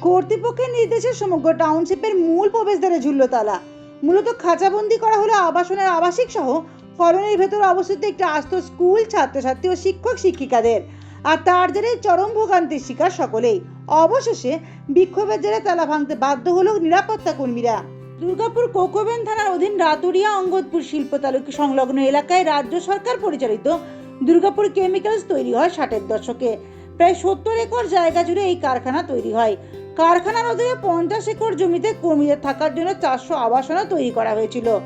কর্তৃপক্ষের নির্দেশে সমগ্র টাউনশিপের মূল প্রবেশদ্বারে ঝুলল তালা মূলত খাঁচাবন্দি করা হলো আবাসনের আবাসিক সহ কলোনির ভেতরে অবস্থিত একটি আস্ত স্কুল, ছাত্রছাত্রী ও শিক্ষক শিক্ষিকাদের। আর তার জেরে চরম ভোগান্তির শিকার সকলেই। অবশেষে বিক্ষোভের জেরে তালা ভাঙতে বাধ্য হলো নিরাপত্তা কর্মীরা। দুর্গাপুর কোকোবেন থানার অধীন রাতুরিয়া অঙ্গদপুর শিল্প তালুকি সংলগ্ন এলাকায় রাজ্য সরকার পরিচালিত দুর্গাপুর কেমিক্যালস তৈরি হয় ষাটের দশকে। প্রায় সত্তর একর জায়গা জুড়ে এই কারখানা তৈরি হয়। কারখানার অধীনে পঞ্চাশ একর জমিতে কর্মীদের থাকার জন্য চারশো আবাসনও তৈরি করা হয়েছিল।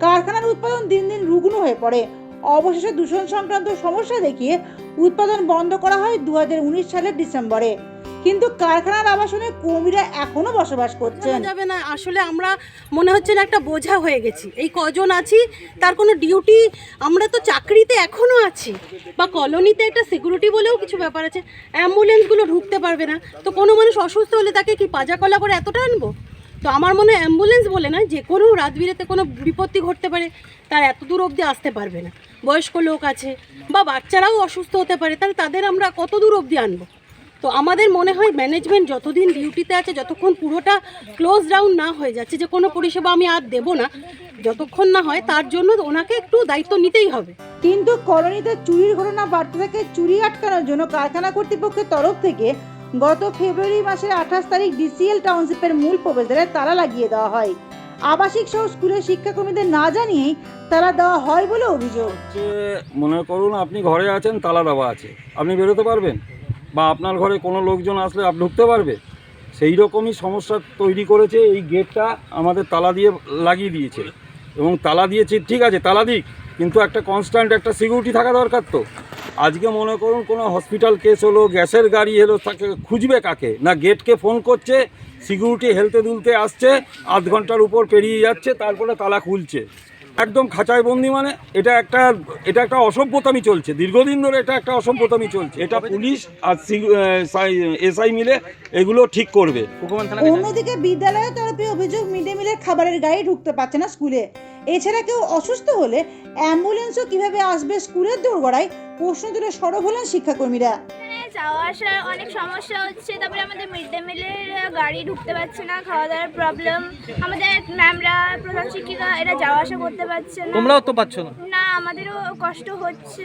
কারখানার উৎপাদন দিন দিন রুগ্ন হয়ে পড়ে। অবশেষে দূষণ সংক্রান্ত সমস্যা দেখিয়ে উৎপাদন বন্ধ করা হয় দু হাজার উনিশ সালের ডিসেম্বরে। কিন্তু কারখানার আবাসনে কর্মীরা এখনও বসবাস করছেন। যাবে না? আসলে আমরা মনে হচ্ছে না একটা বোঝা হয়ে গেছি। এই কজন আছি, তার কোনো ডিউটি, আমরা তো চাকরিতে এখনও আছি। বা কলোনিতে একটা সিকিউরিটি বলেও কিছু ব্যাপার আছে। অ্যাম্বুলেন্সগুলো ঢুকতে পারবে না। তো কোনো মানুষ অসুস্থ হলে তাকে কি পাজা কলা করে এতটা আনব? তো আমার মনে হয় অ্যাম্বুলেন্স বলে না, যে কোনো রাত বিরেতে কোনো বিপত্তি ঘটতে পারে, তার এত দূর অবধি আসতে পারবে না। বয়স্ক লোক আছে, বা বাচ্চারাও অসুস্থ হতে পারে, তাহলে তাদের আমরা কত দূর অবধি আনব? তো আমাদের মনে হয় ম্যানেজমেন্ট যতদিন ডিউটিতে আছে যতক্ষণ পুরোটা ক্লোজ ডাউন না হয়ে যাচ্ছে যে কোনো পরিষেবা আমি আর দেবো না যতক্ষণ না হয় তার জন্য ওনাকে একটু দায়িত্ব নিতেই হবে। কিন্তু কলোনিতে চুরির ঘটনা বাড়তে থাকে চুরি আটকানোর জন্য কারখানা কর্তৃপক্ষের তরফ থেকে গত ফেব্রুয়ারি মাসের আঠাশ তারিখ ডিসিএল টাউনশিপের মূল প্রবেশদ্বারে তালা লাগিয়ে দেওয়া হয়। আবাসিক সহ স্কুলের শিক্ষাকর্মীদের না জানিয়েই তালা দেওয়া হয় বলে অভিযোগ। মনে করুন আপনি ঘরে আছেন তালা দেওয়া আছে। আপনি বেরোতে পারবেন? বা আপনার ঘরে কোনো লোকজন আসলে আপনি ঢুকতে পারবে? সেই রকমই সমস্যা তৈরি করেছে, এই গেটটা আমাদের তালা দিয়ে লাগিয়ে দিয়েছে। এবং তালা দিয়েছে, ঠিক আছে, তালা দিক, কিন্তু একটা কনস্ট্যান্ট একটা সিকিউরিটি থাকা দরকার তো। আজকে মনে করুন কোনো হসপিটাল কেস হলো, গ্যাসের গাড়ি এলো, তাকে খুঁজবে কাকে? না গেটকে ফোন করছে সিকিউরিটি হেলতে দুলতে আসছে, আধ ঘণ্টার উপর পেরিয়ে যাচ্ছে, তারপরে তালা খুলছে। একদম খাঁচায় বন্দি মানে এটা একটা এটা একটা অসভ্যতামি চলছে। দীর্ঘদিন ধরে এটা একটা অসভ্যতামি চলছে। এটা পুলিশ আর এসআই মিলে এগুলো ঠিক করবে। অন্যদিকে বিদ্যালয়ের তরফে অভিযোগ মিড ডে মিলের খাবারের গায়ে ঢুকতে পারছে না স্কুলে। এছাড়া কেউ অসুস্থ হলে অ্যাম্বুলেন্সও কীভাবে আসবে স্কুলের দোরগড়ায় প্রশ্ন তুলে সরব হলেন শিক্ষাকর্মীরা। যাওয়া আসার অনেক সমস্যা হচ্ছে তারপরে আমাদের মিড ডে মিলের গাড়ি ঢুকতে পারছে না খাওয়া দাওয়ার প্রবলেম আমাদের ম্যামরা প্রধান শিক্ষিকা এরা যাওয়া আসা করতে পারছে না। তোমরাও তো পাচ্ছ না? না আমাদেরও কষ্ট হচ্ছে।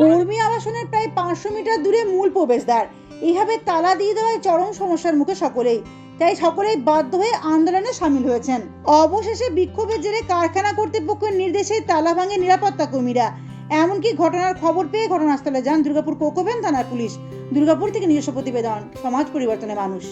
কর্মী আবাসনের প্রায় পাঁচশো মিটার দূরে মূল প্রবেশদ্বার। এইভাবে তালা দিয়ে দেওয়ায় চরম সমস্যার মুখে সকলেই। তাই সকলেই বাধ্য হয়ে আন্দোলনে সামিল হয়েছেন। অবশেষে বিক্ষোভের জেরে কারখানা কর্তৃপক্ষের নির্দেশে তালা ভাঙে নিরাপত্তা কর্মীরা এমনকি ঘটনার খবর পেয়ে ঘটনাস্থলে যান দুর্গাপুর কোকোবেন থানার পুলিশ। দুর্গাপুর থেকে নিজস্ব প্রতিবেদন, সমাজ পরিবর্তনের মানুষ।